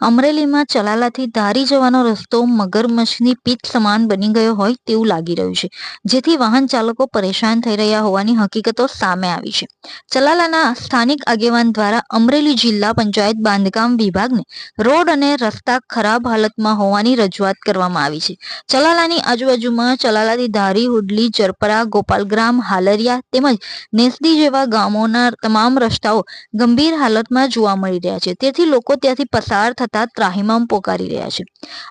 અમરેલીમાં ચલાલાથી ધારી જવાનો રસ્તો મગરમચ્છની પીઠ સમાન બની ગયો હોય તેવું લાગી રહ્યું છે. જેથી વાહન ચાલકો પરેશાન થઈ રહ્યા હોવાની હકીકતો સામે આવી છે. ચલાલાના સ્થાનિક આગેવાન દ્વારા અમરેલી જિલ્લા પંચાયત બાંધકામ વિભાગને રોડ અને રસ્તા ખરાબ હાલતમાં હોવાની રજૂઆત કરવામાં આવી છે. ચલાલાની આજુબાજુમાં ચલાલાથી ધારી, હુડલી જરપરા ગોપાલગ્રામ, હાલરિયા તેમજ નેસડી જેવા ગામોના તમામ રસ્તાઓ ગંભીર હાલતમાં જોવા મળી રહ્યા છે. તેથી લોકો ત્યાંથી પસાર થતા ત્રાહિમામ પોકારી રહ્યા છે.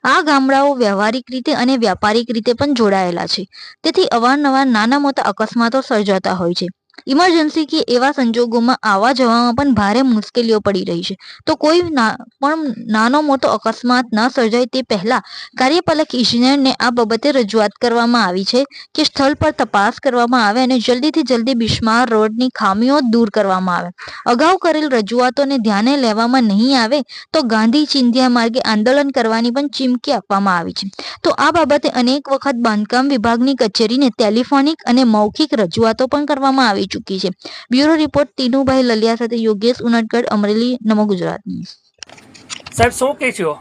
આ ગામડાઓ વ્યવહારિક રીતે અને વ્યાપારિક રીતે પણ જોડાયેલા છે. તેથી અવારનવાર નાના મોટા અકસ્માતો સર્જાતા હોય છે. ઇમરજન્સી કે એવા સંજોગોમાં આવવા જવામાં પણ ભારે મુશ્કેલીઓ પડી રહી છે. તો કોઈ પણ નાનો મોટો અકસ્માત ન સર્જાય તે પહેલા કાર્યપાલક ઇજનેરને આ બાબતે રજૂઆત કરવામાં આવી છે કે સ્થળ પર તપાસ કરવામાં આવે અને જલ્દીથી જલ્દી બિસ્માર રોડની ખામીઓ દૂર કરવામાં આવે. અગાઉ કરેલ રજૂઆતોને ધ્યાને લેવામાં નહીં આવે તો ગાંધી ચિંધ્યા માર્ગે આંદોલન કરવાની પણ ચીમકી આપવામાં આવી છે. તો આ બાબતે અનેક વખત બાંધકામ વિભાગની કચેરીને ટેલિફોનિક અને મૌખિક રજૂઆતો પણ કરવામાં આવી ચૂકી છે. બ્યુરો રિપોર્ટ તીનુભાઈ લલિયા સાથે યોગેશ ઉનડકડ અમરેલી નમો ગુજરાત સાહેબ શું કહે છો?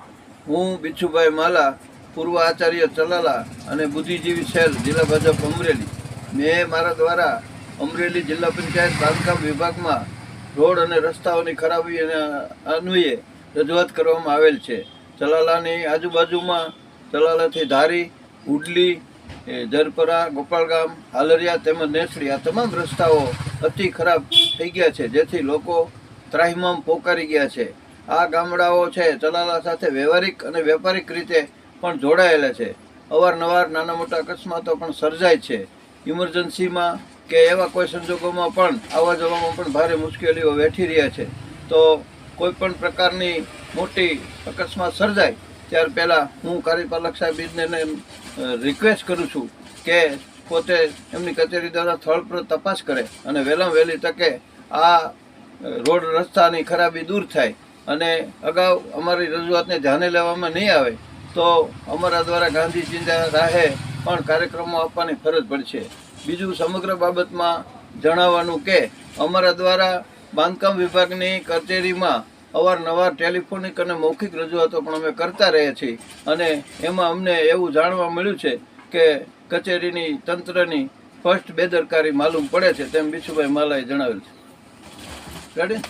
હું બિચ્છુભાઈ માલા પૂર્વ આચાર્ય ચલાલા અને બુદ્ધિજીવી શહેર જિલ્લા ભાજપ અમરેલી. મેં મારા દ્વારા અમરેલી જિલ્લા પંચાયત બાંધકામ વિભાગમાં રોડ અને રસ્તાઓની ખરાબી અને અન્વયે રજૂઆત કરવામાં આવેલ છે. ચલાલાની આજુબાજુમાં ચલાલાથી ધારી ઉડલી એ જરપરા, ગોપાલગામ, હાલરિયા તેમજ નેસડી આ તમામ રસ્તાઓ અતિ ખરાબ થઈ ગયા છે, જેથી લોકો ત્રાહિમામ પોકારી ગયા છે. આ ગામડાઓ છે, ચલાલા સાથે વ્યવહારિક અને વેપારિક રીતે પણ જોડાયેલા છે. અવારનવાર નાના મોટા અકસ્માતો પણ સર્જાય છે. ઇમરજન્સીમાં કે એવા કોઈ સંજોગોમાં પણ આવવા જવામાં પણ ભારે મુશ્કેલીઓ વેઠી રહ્યા છે. તો કોઈ પણ પ્રકારની મોટી અકસ્માત સર્જાય ત્યાર પહેલાં હું કાર્યપાલક સાહેબને રિક્વેસ્ટ કરું છું કે પોતે એમની કચેરી દ્વારા સ્થળ પર તપાસ કરે અને વહેલામાં વહેલી તકે આ રોડ રસ્તાની ખરાબી દૂર થાય અને અગાઉ અમારી રજૂઆતને ધ્યાને લેવામાં નહીં આવે તો અમારા દ્વારા ગાંધી ચિંતા રાહે પણ કાર્યક્રમો આપવાની ફરજ પડશે. બીજું સમગ્ર બાબતમાં જણાવવાનું કે અમારા દ્વારા બાંધકામ વિભાગની કચેરીમાં અવારનવાર ટેલિફોનિક અને મૌખિક રજૂઆતો પણ અમે કરતા રહીએ છીએ. અને એમાં અમને એવું જાણવા મળ્યું છે કે કચેરીની તંત્રની ફર્સ્ટ બેદરકારી માલુમ પડે છે તેમ બિશુભાઈ માલાએ જણાવેલ છે. રેડી